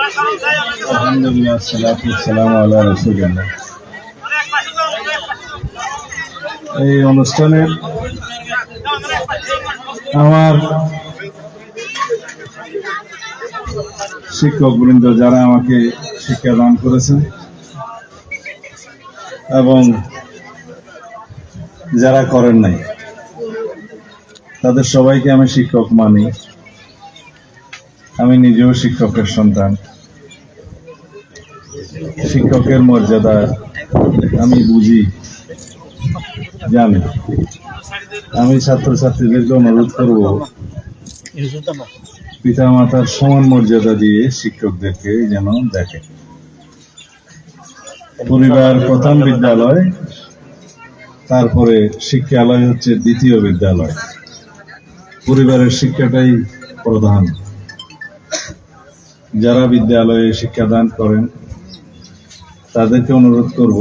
আলহামদুলিল্লাহ এই অনুষ্ঠানে আমার শিক্ষক বৃন্দ যারা আমাকে শিক্ষা দান করেছেন এবং যারা করেন নাই, তাদের সবাইকে আমি শিক্ষক মানি। আমি নিজেও শিক্ষকের সন্তান। শিক্ষকের মর্যাদা আমি বুঝি, জানি। আমি ছাত্রছাত্রীদেরকে অনুরোধ করব পিতা মাতার সমান মর্যাদা দিয়ে শিক্ষকদেরকে যেন দেখে। পরিবার প্রথম বিদ্যালয়, তারপরে শিক্ষালয় হচ্ছে দ্বিতীয় বিদ্যালয়। পরিবারের শিক্ষাটাই প্রধান। যারা বিদ্যালয়ে শিক্ষাদান করেন তাদেরকে অনুরোধ করব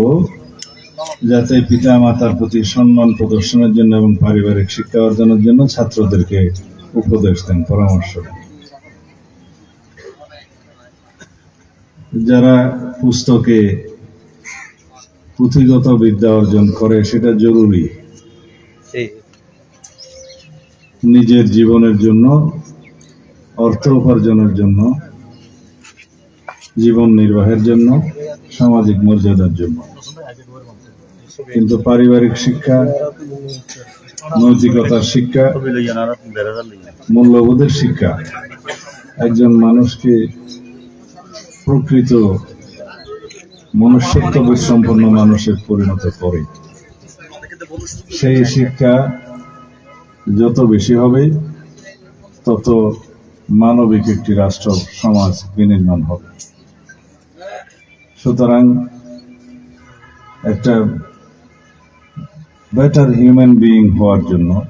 যাতে পিতা মাতার প্রতি সম্মান প্রদর্শনের জন্য এবং পারিবারিক শিক্ষা অর্জনের জন্য ছাত্রদেরকে উপদেশ দেন পরামর্শ দেন। যারা পুস্তকে পুঁথিগত বিদ্যা অর্জন করে সেটা জরুরি। নিজের জীবনের জন্য অর্থ উপার্জনের জন্য জীবন নির্বাহের জন্য সামাজিক মর্যাদার জন্য। কিন্তু পারিবারিক শিক্ষা, নৈতিকতার শিক্ষা, মূল্যবোধের শিক্ষা, একজন মানুষকে প্রকৃত মনুষ্যত্ববোধ সম্পন্ন মানুষের পরিণত করে। সেই শিক্ষা যত বেশি হবে, তত মানবিক একটি রাষ্ট্র, সমাজ বিনির্মাণ হবে। সুতরাং একটা বেটার হিউম্যান বিইং হওয়ার জন্য,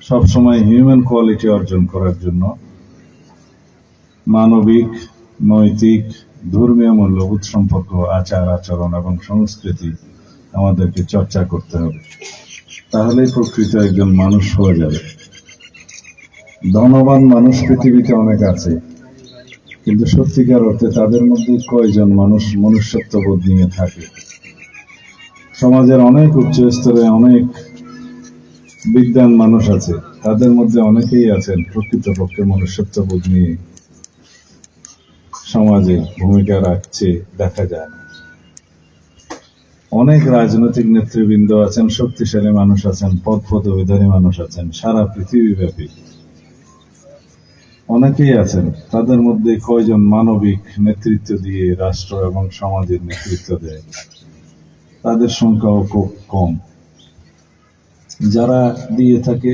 সবসময় হিউম্যান কোয়ালিটি অর্জন করার জন্য মানবিক, নৈতিক, ধর্মীয় মূল্যবোধ সম্পর্ক, আচার, আচরণ এবং সংস্কৃতি আমাদেরকে চর্চা করতে হবে। তাহলেই প্রকৃত একজন মানুষ হয়ে যাবে। ধনবান মানুষ পৃথিবীতে অনেক আছে। কিন্তু সত্যিকার অর্থে তাদের মধ্যে কয়জন মানুষ মনুষ্যত্ববোধ নিয়ে থাকে? সমাজের অনেক উচ্চ স্তরে অনেক বিদ্যান মানুষ আছে। তাদের মধ্যে অনেকেই আছেন প্রকৃতপক্ষে মনুষ্যত্ববোধ নিয়ে। সমাজে ভূমিকা রাখছে, দেখা যায়। না অনেক রাজনৈতিক নেতৃবৃন্দ আছেন, শক্তিশালী মানুষ আছেন পদ পদবিধারী মানুষ আছেন, সারা পৃথিবীব্যাপী। অনেকেই আছেন, তাদের মধ্যে কয়জন মানবিক নেতৃত্ব দিয়ে রাষ্ট্র এবং সমাজের নেতৃত্ব দেয়? তাদের সংখ্যাও খুব কম। যারা দিয়ে থাকে,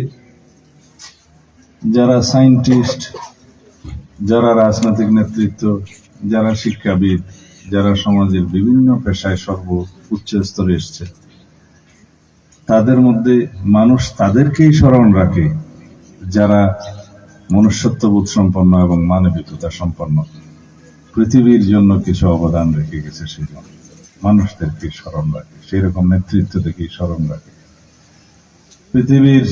যারা সায়েন্টিস্ট, যারা রাজনৈতিক নেতৃত্ব, যারা শিক্ষাবিদ, যারা সমাজের বিভিন্ন পেশায় সর্ব উচ্চ স্তরে এসছে, তাদের মধ্যে মানুষ তাদেরকেই স্মরণ রাখে যারা মনুষ্যত্ববোধ সম্পন্ন এবং মানবিকতা সম্পন্ন। পৃথিবীর জন্য কিছু অবদান রেখে গেছে সেই মানুষদেরকে স্মরণ রাখে। সেই রকম নেতৃত্ব দেখেই স্মরণ রাখে। পৃথিবীর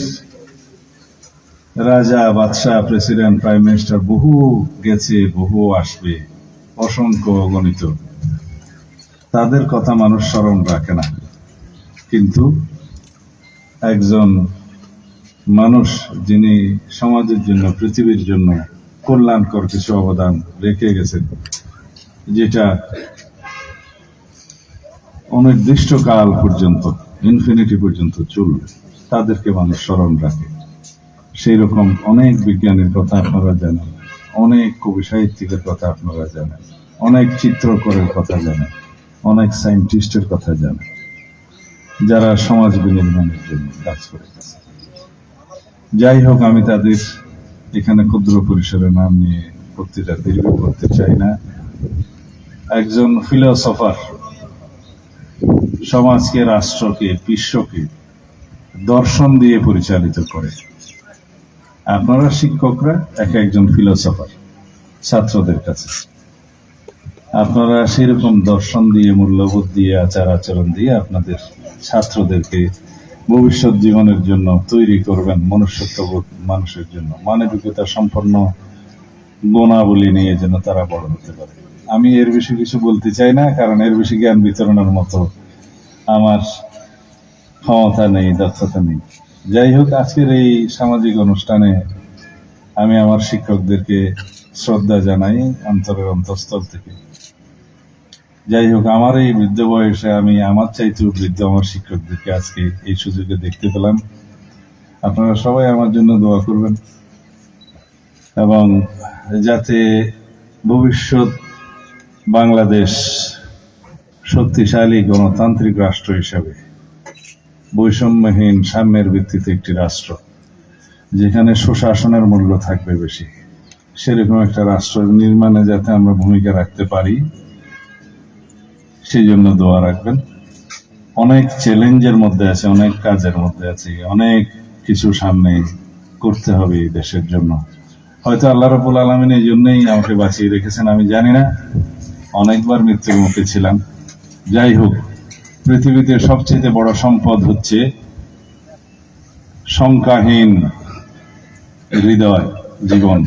রাজা, বাদশাহ, প্রেসিডেন্ট, প্রাইম মিনিস্টার বহু গেছে, বহু আসবে। অসংখ্য অগণিত তাদের কথা মানুষ স্মরণ রাখে না। কিন্তু একজন মানুষ যিনি সমাজের জন্য, পৃথিবীর জন্য কল্যাণকর কিছু অবদান রেখে গেছেন, যেটা অনির্দিষ্ট কাল পর্যন্ত ইনফিনিটি পর্যন্ত চলবে, তাদেরকে মানুষ স্মরণ রাখে। সেই রকম অনেক বিজ্ঞানীর কথা আপনারা জানেন, অনেক কবি সাহিত্যিকের কথা আপনারা জানেন, অনেক চিত্রকরের কথা জানেন, অনেক সায়েন্টিস্টের কথা জানেন, যারা সমাজ বিনির্মাণের জন্য কাজ করে গেছে যাই হোক, আমি তাদের এখানে ক্ষুদ্র পরিসরে নাম নিয়ে বক্তৃতা দীর্ঘ করতে চাই না। একজন ফিলোসফার সমাজকে, রাষ্ট্রকে, বিশ্বকে দর্শন দিয়ে পরিচালিত করে। আপনারা শিক্ষকরা, এক একজন ফিলোসফার ছাত্রদের কাছে। আপনারা সেরকম দর্শন দিয়ে, মূল্যবোধ দিয়ে আচার আচরণ দিয়ে আপনাদের ছাত্রদেরকে ভবিষ্যৎ জীবনের জন্য তৈরি করবেন মনুষ্যত্ববোধ মানুষের জন্য। মানবিকতা সম্পন্ন গুণাবলী নিয়ে যেন তারা বড় হতে পারে। আমি এর বেশি কিছু বলতে চাই না, কারণ এর বেশি জ্ঞান বিতরণের মতো আমার ক্ষমতা নেই, দক্ষতা নেই। যাই হোক, আজকের এই সামাজিক অনুষ্ঠানে আমি আমার শিক্ষকদেরকে শ্রদ্ধা জানাই অন্তরের অন্তঃস্থল থেকে। যাই হোক আমার এই বৃদ্ধ বয়সে আমি আমার চাইতেও বৃদ্ধ আমার শিক্ষকদেরকে আজকে এই সুযোগে দেখতে পেলাম। আপনারা সবাই আমার জন্য দোয়া করবেন এবং যাতে ভবিষ্যৎ বাংলাদেশ শক্তিশালী গণতান্ত্রিক রাষ্ট্র হিসাবে বৈষম্যহীন সাম্যের ভিত্তিতে একটি রাষ্ট্র, যেখানে সুশাসনের মূল্য থাকবে বেশি, সেরকম একটা রাষ্ট্র নির্মাণে যাতে আমরা ভূমিকা রাখতে পারি। সেই জন্য দোয়া রাখবেন। অনেক চ্যালেঞ্জের মধ্যে আছে, অনেক কাজের মধ্যে আছে, অনেক কিছু সামনে করতে হবে এই দেশের জন্য। হয়তো আল্লাহ রবুল আলমিন এই জন্যই আমাকে বাঁচিয়ে রেখেছেন, আমি জানি না। অনেকবার মৃত্যুর মুখে ছিলাম। যাই হোক, পৃথিবীতে সবচেয়ে বড় সম্পদ হচ্ছে সংখ্যাহীন হৃদয়, জীবন।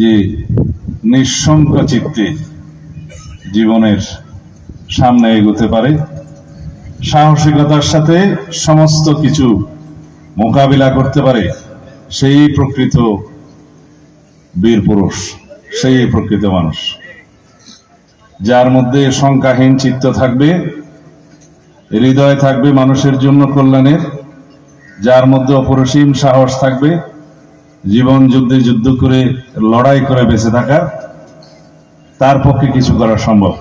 যে নিঃশঙ্ক চিত্তে জীবনের সামনে এগোতে পারে। সাহসিকতার সাথে সমস্ত কিছু মোকাবিলা করতে পারে সেই প্রকৃত বীর পুরুষ, সেই প্রকৃত মানুষ। যার মধ্যে শঙ্কাহীন চিত্ত থাকবে, হৃদয় থাকবে মানুষের জন্য কল্যাণের, যার মধ্যে অপরসীম সাহস থাকবে, জীবন যুদ্ধে যুদ্ধ করে, লড়াই করে বেঁচে থাকার, তার পক্ষে কিছু করা সম্ভব।